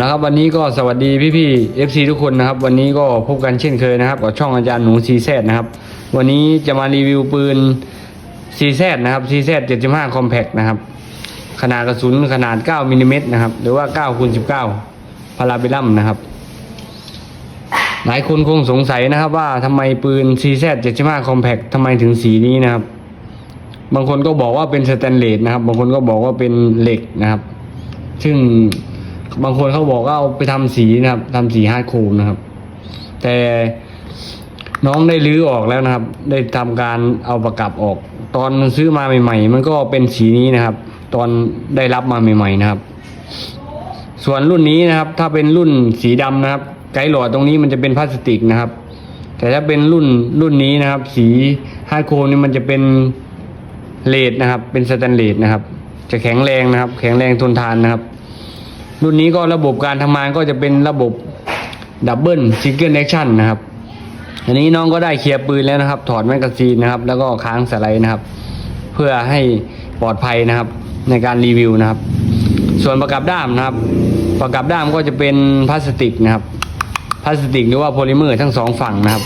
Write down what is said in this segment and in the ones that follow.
ละครับวันนี้ก็สวัสดีพี่ๆ FC ทุกคนนะครับ วันนี้ก็พบกันเช่นเคยนะครับกับช่องอาจารย์หนู CZ นะครับ วันนี้จะมารีวิวปืน CZ นะครับ CZ 75 Compact นะครับ ขนาดกระสุนขนาด 9มิลลิเมตรนะครับ หรือว่า9คูณ19 พาราเบลลัมนะครับ หลายคนคงสงสัยนะครับว่าทำไมปืน CZ 75 Compact ทำไมถึงสีนี้นะครับ บางคนก็บอกว่าเป็นสแตนเลสนะครับ บางคนก็บอกว่าเป็นเหล็กนะครับ ซึ่ง บางคนเขาบอกว่าเอาไปทำสีนะครับทำสีฮาร์ดโคมนะครับ แต่น้องได้รื้อออกแล้วนะครับ ได้ทำการเอาประกับออก ตอนซื้อมาใหม่ ๆ มันก็เป็นสีนี้นะครับ ตอนได้รับมาใหม่ ๆ นะครับ ส่วนรุ่นนี้นะครับ ถ้าเป็นรุ่นสีดำนะครับ ไกด์หลอดตรงนี้มันจะเป็นพลาสติกนะครับ แต่ถ้าเป็นรุ่นรุ่นนี้นะครับ สีฮาร์ดโคมนี่มันจะเป็นเลดนะครับ เป็นสแตนเลสนะครับ จะแข็งแรงนะครับ แข็งแรงทนทานนะครับ รุ่นนี้ก็ระบบการทำงานก็จะเป็นระบบดับเบิลซิงเกิลแอคชั่นนะครับ อันนี้น้องก็ได้เคลียร์ปืนแล้วนะครับ ถอดแมกกาซีนนะครับ แล้วก็ค้างสไลด์นะครับ เพื่อให้ปลอดภัยนะครับในการรีวิวนะครับ ส่วนประกับด้ามนะครับ ประกับด้ามก็จะเป็นพลาสติกนะครับ พลาสติกหรือว่าโพลิเมอร์ทั้งสองฝั่งนะครับ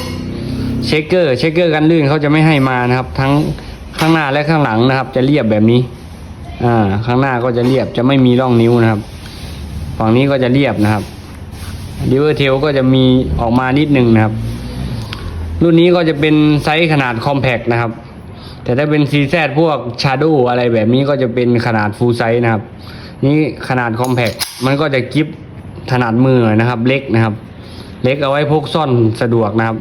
เชคเกอร์เชคเกอร์กันลื่นเขาจะไม่ให้มานะครับ ทั้งข้างหน้าและข้างหลังนะครับ จะเรียบแบบนี้ อ่า ข้างหน้าก็จะเรียบจะไม่มีร่องนิ้วนะครับ ฝั่งนี้ก็จะเรียบนะครับดิเวอร์เทลก็จะมีออกมานิดนึงนะครับ รุ่นนี้ก็จะเป็นไซส์ขนาดคอมแพคนะครับ แต่ถ้าเป็น CZ พวก Shadow อะไรแบบนี้ก็จะเป็นขนาดฟูลไซส์นะครับ นี่ขนาดคอมแพคมันก็จะกิฟถนาดมือหน่อยนะครับ เล็กนะครับ เล็กเอาไว้พกซ่อนสะดวกนะครับ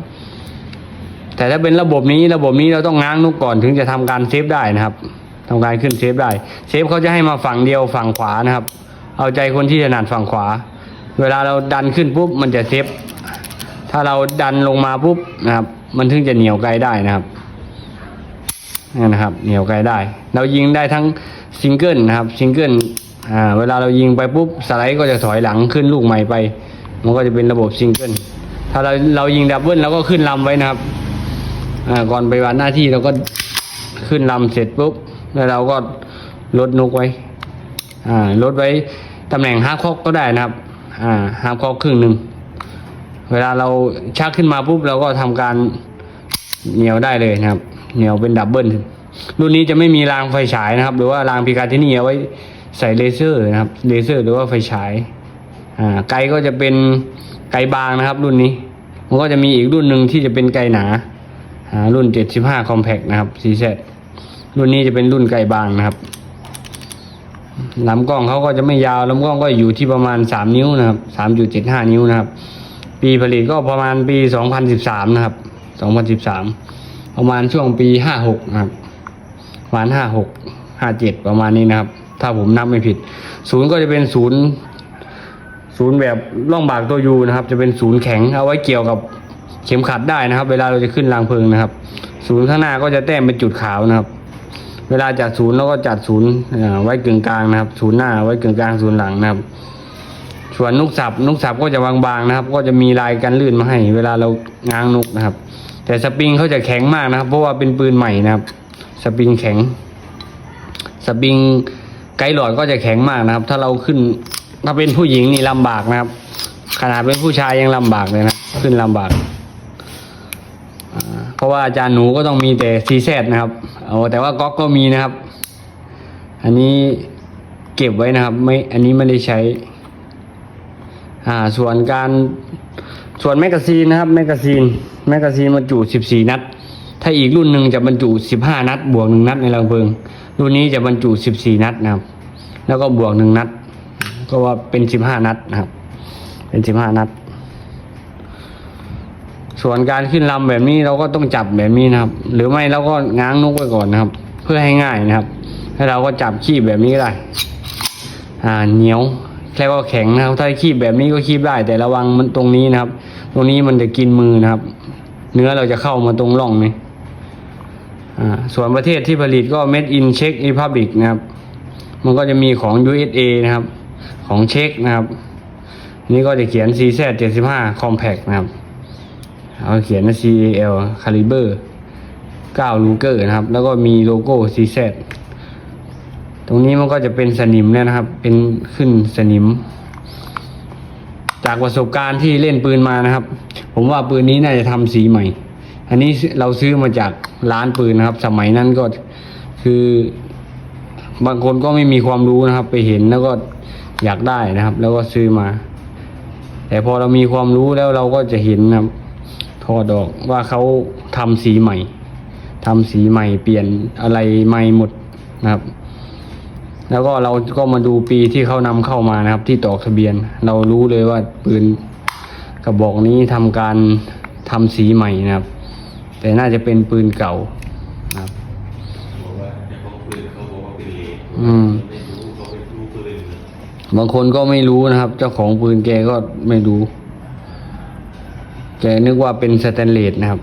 แต่ถ้าเป็นระบบนี้ระบบนี้เราต้องง้างนุกก่อนถึงจะทำการเซฟได้นะครับทำการขึ้นเซฟได้ เซฟเขาจะให้มาฝั่งเดียวฝั่งขวานะครับ เอาใจคนที่ถนัดฝั่งขวา เวลาเราดันขึ้นปุ๊บมันจะเซฟ ถ้าเราดันลงมาปุ๊บนะครับ มันถึงจะเหนียวไกลได้นะครับนี่นะครับ เหนียวไกลได้ เรายิงได้ทั้งซิงเกิลนะครับซิงเกิลอ่าเวลาเรายิงไปปุ๊บสไลด์ก็จะถอยหลังขึ้นลูกใหม่ไป มันก็จะเป็นระบบซิงเกิลถ้าเราเรายิงดับเบิลเราก็ขึ้นลำไว้นะครับอ่าก่อนไปวันหน้าที่เราก็ขึ้นลำเสร็จปุ๊บแล้วเราก็ลดนกไว้อ่าลดไว้ ตำแหน่งฮาร์คอกก็ได้นะครับ อ่าฮาร์คอกครึ่งหนึ่งเวลาเราชักขึ้นมาปุ๊บเราก็ทำการเหนียวได้เลยนะครับ เหนียวเป็นดับเบิลรุ่นนี้จะไม่มีรางไฟฉายนะครับ หรือว่ารางพิการทินีเอาไว้ใส่เลเซอร์นะครับเลเซอร์หรือว่าไฟฉายอ่าไกก็จะเป็นไกบางนะครับ รุ่นนี้มันก็จะมีอีกรุ่นหนึ่งที่จะเป็นไกหนาอ่ารุ่น 75 Compact นะครับ CZ รุ่นนี้จะเป็นรุ่นไกบางนะครับ ลำกล้องเขาก็จะไม่ยาวลำกล้องก็อยู่ที่ประมาณ3นิ้วนะครับ3.75นิ้วนะครับ ปีผลิตก็ประมาณปี2013นะครับ2013ประมาณช่วงปี56นะครับประมาณ56 57ประมาณนี้นะครับ ถ้าผมนับไม่ผิด ศูนย์ก็จะเป็นศูนย์ศูนย์แบบร่องบากตัวยูนะครับ จะเป็นศูนย์แข็งเอาไว้เกี่ยวกับเข็มขัดได้นะครับ เวลาเราจะขึ้นรางเพลิงนะครับ ศูนย์ข้างหน้าก็จะแต้มเป็นจุดขาวนะครับ เวลาจัดศูนย์เราก็จัดศูนย์ไว้กึ่งกลางนะครับ ศูนย์หน้าไว้กึ่งกลางศูนย์หลังนะครับ ส่วนนุกสับนุกสับก็จะบางๆนะครับ ก็จะมีลายกันลื่นมาให้ เวลาเราง้างนุกนะครับ แต่สปริงเขาจะแข็งมากนะครับ เพราะว่าเป็นปืนใหม่นะครับ สปริงแข็ง สปริงไกด์หลอดก็จะแข็งมากนะครับ ถ้าเราขึ้นถ้าเป็นผู้หญิงนี่ลำบากนะครับ ขนาดเป็นผู้ชายยังลำบากเลยนะขึ้นลำบากเพราะว่าอาจารย์หนูก็ต้องมีแต่ซีแซนะครับ เอาแต่ว่าก๊อกก็มีนะครับ อันนี้เก็บไว้นะครับ ไม่อันนี้ไม่ได้ใช้ อ่า ส่วนการส่วนแมกกาซีนนะครับ แมกกาซีน แมกกาซีนบรรจุ 14 นัด ถ้าอีกรุ่นหนึ่งจะบรรจุ 15 นัด บวกหนึ่งนัดในรังเพลิง รุ่นนี้จะบรรจุ 14 นัดนะครับ แล้วก็บวกหนึ่งนัด ก็ว่าเป็น 15 นัดนะครับ เป็น 15 นัด ส่วนการขึ้นลำแบบนี้เราก็ต้องจับแบบนี้นะครับ หรือไม่เราก็ง้างนกไว้ก่อนนะครับ เพื่อให้ง่ายนะครับให้เราก็จับคีบแบบนี้ก็ได้ อ่าเหนียวแล้วก็แข็งนะครับถ้าคีบแบบนี้ก็คีบได้ แต่ระวังมันตรงนี้นะครับ ตรงนี้มันจะกินมือนะครับ เนื้อเราจะเข้ามาตรงร่องนี้อ่าส่วนประเทศที่ผลิตก็ made in Czech Republic นะครับ มันก็จะมีของ USA นะครับ ของเช็คนะครับ นี่ก็จะเขียน CZ 75 Compact นะครับ เอาเขียนนะ CAL Caliber 9 Luger นะครับ แล้วก็มีโลโก้ CZ ตรงนี้มันก็จะเป็นสนิมแล้วนะครับ เป็นขึ้นสนิม จากประสบการณ์ที่เล่นปืนมานะครับ ผมว่าปืนนี้น่าจะทำสีใหม่ อันนี้เราซื้อมาจากร้านปืนนะครับ สมัยนั้นก็คือบางคนก็ไม่มีความรู้นะครับ ไปเห็นแล้วก็อยากได้นะครับ แล้วก็ซื้อมา แต่พอเรามีความรู้แล้วเราก็จะเห็นนะครับ ถอดออกว่าเขาทำสีใหม่ทำสีใหม่เปลี่ยนอะไรใหม่หมดนะครับ แล้วก็เราก็มาดูปีที่เขานำเข้ามานะครับ ที่ตอกทะเบียน เรารู้เลยว่าปืนกระบอกนี้ทำการทำสีใหม่นะครับ แต่น่าจะเป็นปืนเก่านะครับอืมบางคนก็ไม่รู้นะครับ เจ้าของปืนแกก็ไม่รู้ แกนึกว่าเป็นสแตนเลสนะครับ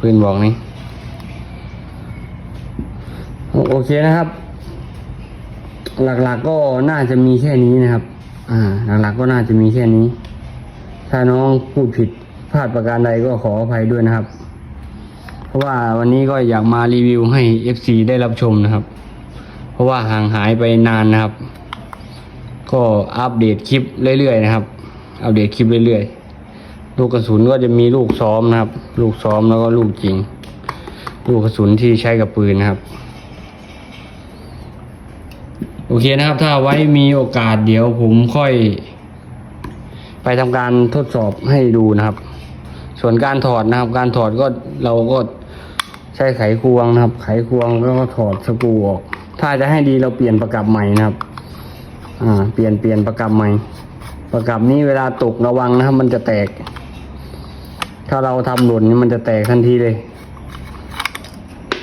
ปืนบอกนี้โอเคนะครับ หลักๆกก็น่าจะมีแค่นี้นะครับ อ่า หลักๆก็น่าจะมีแค่นี้ ถ้าน้องพูดผิดพลาดประการใดก็ขออภัยด้วยนะครับ เพราะว่าวันนี้ก็อยากมารีวิวให้ FC ได้รับชมนะครับ เพราะว่าห่างหายไปนานนะครับ ก็อัปเดตคลิปเรื่อยๆนะครับ อัปเดตคลิปเรื่อยๆ ลูกกระสุนก็จะมีลูกซ้อมนะครับ ลูกซ้อมแล้วก็ลูกจริง ลูกกระสุนที่ใช้กับปืนนะครับ โอเคนะครับ ถ้าไว้มีโอกาสเดี๋ยวผมค่อย ไปทำการทดสอบให้ดูนะครับ ส่วนการถอดนะครับ การถอดก็เราก็ใช้ไขควงนะครับ ไขควงแล้วก็ถอดสกรูออก ถ้าจะให้ดีเราเปลี่ยนประกับใหม่นะครับ อ่า เปลี่ยนเปลี่ยนประกับใหม่ ประกับนี้เวลาตกระวังนะครับ มันจะแตก ถ้าเราทำหล่นมันจะแตกทันทีเลย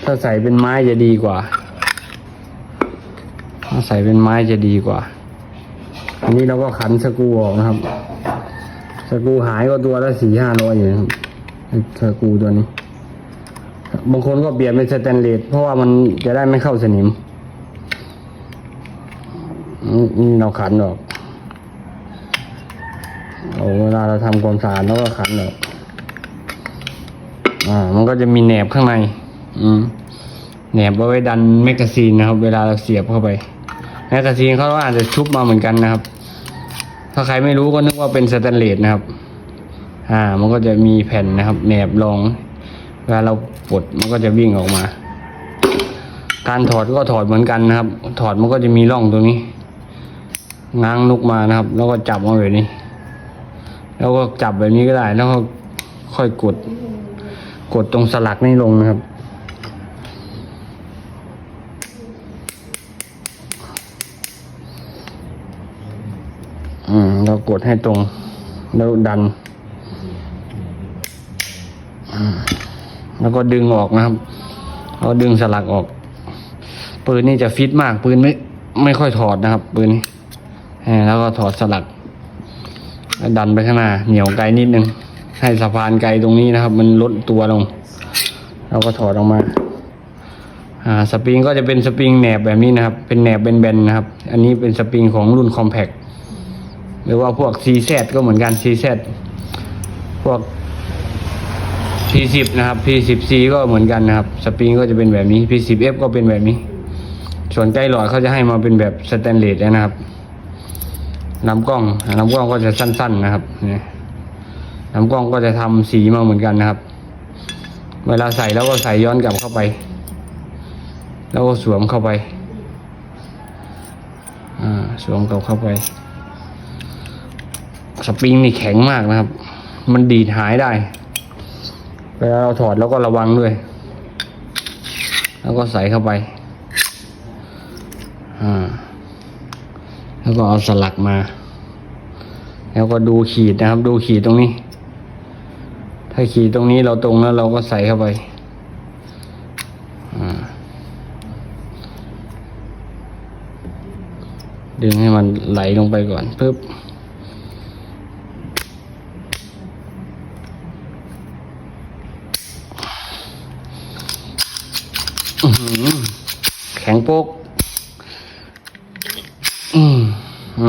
ถ้าใส่เป็นไม้จะดีกว่า ถ้าใส่เป็นไม้จะดีกว่า อันนี้เราก็ขันสกรูออกนะครับ สกรูหายก็ตัวละสี่ห้าร้อยอยู่นะครับสกรูตัวนี้ บางคนก็เปลี่ยนเป็นสแตนเลสเพราะว่ามันจะได้ไม่เข้าสนิมนี่เราขันออก เอาเวลาเราทำความสะอาดเราก็ขันออก อ่า มันก็จะมีแหนบข้างใน อืมแหนบเอาไว้ดันแมกกาซีนนะครับ เวลาเราเสียบเข้าไปแมกกาซีนเขาก็อาจจะชุบมาเหมือนกันนะครับ ถ้าใครไม่รู้ก็นึกว่าเป็นสแตนเลสนะครับ อ่า มันก็จะมีแผ่นนะครับแหนบรอง เวลาเราปลดมันก็จะวิ่งออกมา การถอดก็ถอดเหมือนกันนะครับ ถอดมันก็จะมีร่องตรงนี้ง้างนุกมานะครับ แล้วก็จับมาแบบนี้ แล้วก็จับแบบนี้ก็ได้ แล้วก็ค่อยกด กดตรงสลักนี่ลงนะครับ อืม เรากดให้ตรง แล้วดัน แล้วก็ดึงออกนะครับแล้วดึงสลักออก ปืนนี่จะฟิตมาก ปืนไม่ ไม่ค่อยถอดนะครับ ปืนนี้แล้วก็ถอดสลัก ดันไปข้างหน้า เหนียวไกลนิดนึง ให้สะพานไกลตรงนี้นะครับ มันลดตัวลง เราก็ถอดออกมา อ่าสปริงก็จะเป็นสปริงแหนบแบบนี้นะครับ เป็นแหนบแบนนะครับ อันนี้เป็นสปริงของรุ่นคอมแพคหรือว่าพวก CZ ก็เหมือนกัน CZ พวก P10 นะครับ P10C ก็เหมือนกันนะครับ สปริงก็จะเป็นแบบนี้ P10F ก็เป็นแบบนี้ ส่วนใกล้หลอดเขาจะให้มาเป็นแบบสแตนเลสนะครับลำกล้องลำกล้องก็จะสั้น ๆ นะครับนี่ ลำกล้องก็จะทำสีมาเหมือนกันนะครับ เวลาใส่แล้วก็ใส่ย้อนกลับเข้าไป แล้วก็สวมเข้าไปอ่าสวมกลับเข้าไป สปริงนี่แข็งมากนะครับ มันดีดหายได้ เวลาเราถอดแล้วก็ระวังด้วย แล้วก็ใส่เข้าไป อ่า แล้วก็เอาสลักมาแล้วก็ดูขีดนะครับ ดูขีดตรงนี้ ถ้าขีดตรงนี้เราตรงแล้วเราก็ใส่เข้าไปดึงให้มันไหลลงไปก่อนปึ๊บแข็งโป๊ก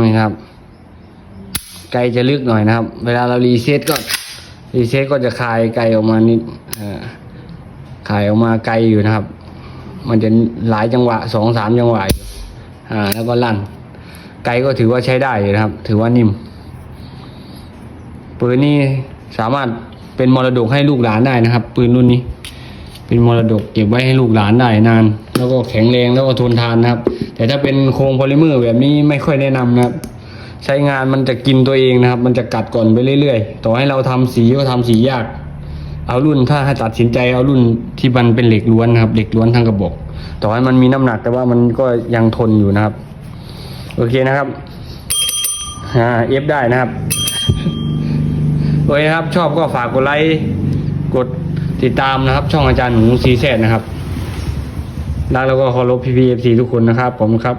นี่ครับ ไกลจะลึกหน่อยนะครับ เวลาเรารีเซ็ตก็ รีเซ็ตก็จะคลายไกลออกมานิดเอ่อคลายออกมาไกลอยู่นะครับ มันจะหลายจังหวะสองสามจังหวะอยู่อ่าแล้วก็ลั่น ไกลก็ถือว่าใช้ได้อยู่นะครับ ถือว่านิ่มปืนนี้สามารถเป็นมรดกให้ลูกหลานได้นะครับ ปืนรุ่นนี้ เป็นมรดกเก็บไว้ให้ลูกหลานได้นาน แล้วก็แข็งแรงแล้วก็ทนทานนะครับ แต่ถ้าเป็นโครงโพลิเมอร์แบบนี้ไม่ค่อยแนะนำนะครับ ใช้งานมันจะกินตัวเองนะครับ มันจะกัดก่อนไปเรื่อยๆ ต่อให้เราทำสีก็ทำสียาก เอารุ่นถ้าให้ตัดสินใจเอารุ่นที่มันเป็นเหล็กล้วนนะครับ เหล็กล้วนทั้งกระบอก ต่อให้มันมีน้ำหนักแต่ว่ามันก็ยังทนอยู่นะครับ โอเคนะครับอ่าเอฟได้นะครับโอเคครับ ชอบก็ฝากกดไลค์กดติดตามนะครับ ช่องอาจารย์หนูซีแซดนะครับรักแล้วก็เคารพพี่พีเอฟซีทุกคนนะครับผมครับ